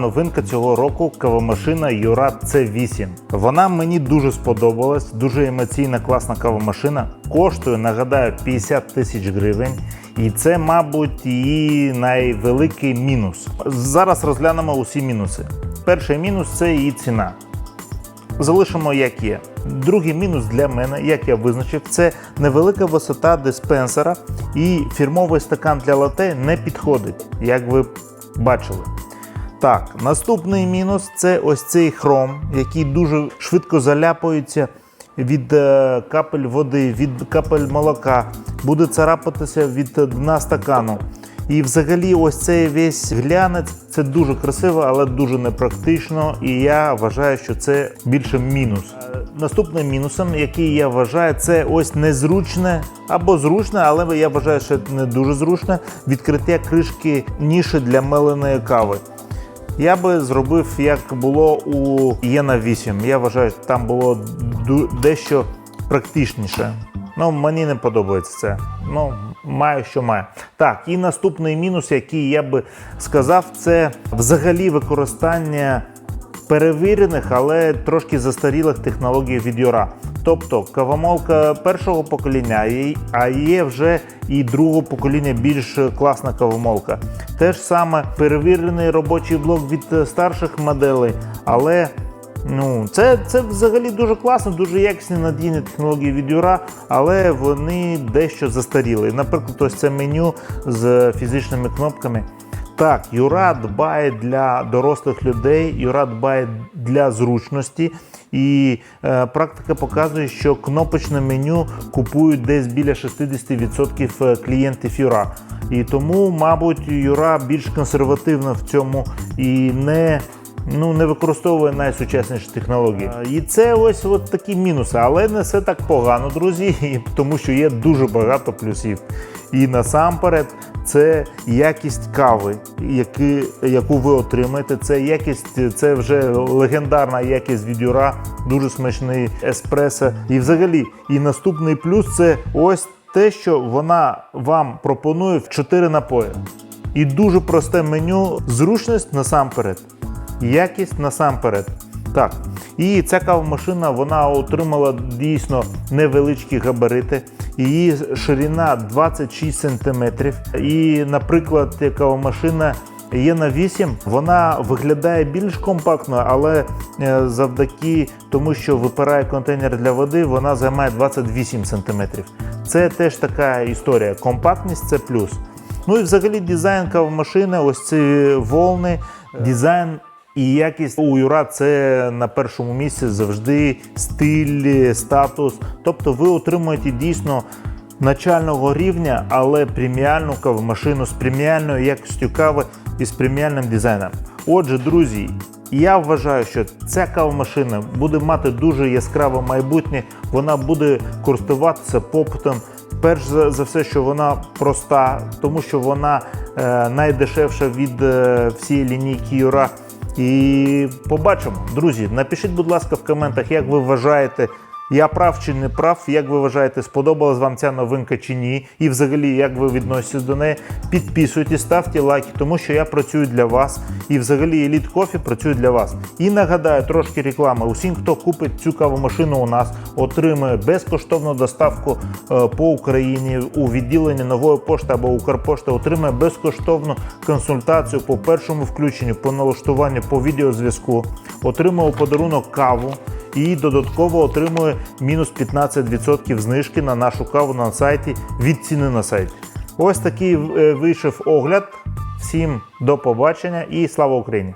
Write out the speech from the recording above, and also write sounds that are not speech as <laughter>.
Новинка цього року кавомашина Юра C8. Вона мені дуже сподобалась, дуже емоційна, класна кавомашина. Коштує, нагадаю, 50 тисяч гривень. І це, мабуть, її найвеликий мінус. Зараз розглянемо усі мінуси. Перший мінус це її ціна. Залишимо як є. Другий мінус для мене, як я визначив, це невелика висота диспенсера і фірмовий стакан для лате не підходить, як ви бачили. Так, наступний мінус це ось цей хром, який дуже швидко заляпується від е, капель води, від капель молока, буде царапатися від дна стакану. І взагалі, ось цей весь глянець це дуже красиво, але дуже непрактично. І я вважаю, що це більше мінус. Е, Наступним мінусом, який я вважаю, це ось незручне або зручне, але я вважаю, що не дуже зручне відкриття кришки ніші для меленої кави. Я би зробив, як було у Єна 8. Я вважаю, там було дещо практичніше. Ну, мені не подобається це. Ну, маю, що маю. Так, і наступний мінус, який я би сказав, це взагалі використання перевірених, але трошки застарілих технологій від Юра. Тобто кавомолка першого покоління, а є- вже і другого покоління більш класна кавомолка. Те ж саме перевірений робочий блок від старших моделей, але Ну, це, це взагалі дуже класно, дуже якісні надійні технології від Юра, але вони дещо застаріли. Наприклад, ось це меню з фізичними кнопками. Так, Юра дбає для дорослих людей, Юра дбає для зручності. І е, практика показує, що кнопочне меню купують десь біля 60% клієнтів Юра. І тому, мабуть, Юра більш консервативна в цьому і не ну, не використовує найсучасніші технології. І це ось от такі мінуси, але не все так погано, друзі, <laughs> тому що є дуже багато плюсів. І насамперед це якість кави, які, яку ви отримаєте. Це якість, це вже легендарна якість від Юра, дуже смачний еспресо. І взагалі, і наступний плюс це ось те, що вона вам пропонує в 4 напої. І дуже просте меню, зручність насамперед якість насамперед. Так. І ця кавомашина вона отримала дійсно невеличкі габарити. Її ширина 26 см. І, наприклад, кавомашина є на 8, вона виглядає більш компактно, але е, завдяки тому, що випирає контейнер для води, вона займає 28 см. Це теж така історія. Компактність це плюс. Ну і взагалі дизайн кавомашини, ось ці волни, дизайн і якість у Юра це на першому місці завжди стиль, статус. Тобто ви отримуєте дійсно начального рівня, але преміальну кавомашину з преміальною якістю кави і з преміальним дизайном. Отже, друзі, я вважаю, що ця кавомашина буде мати дуже яскраве майбутнє, вона буде користуватися попитом. Перш за, все, що вона проста, тому що вона е, найдешевша від е, всієї лінійки Юра. І побачимо. Друзі, напишіть, будь ласка, в коментах, як ви вважаєте, я прав чи не прав, як ви вважаєте, сподобалась вам ця новинка чи ні, і взагалі, як ви відноситесь до неї. Підписуйтесь, ставте лайки, тому що я працюю для вас. І взагалі Еліт Кофі працює для вас. І нагадаю, трошки реклами. Усім, хто купить цю кавомашину у нас, отримує безкоштовну доставку е, по Україні у відділенні нової пошти або Укрпошти, отримує безкоштовну консультацію по першому включенню, по налаштуванню, по відеозв'язку, отримує у подарунок каву і додатково отримує мінус 15% знижки на нашу каву на сайті від ціни на сайті. Ось такий е, вийшов огляд. Всім до побачення і слава Україні!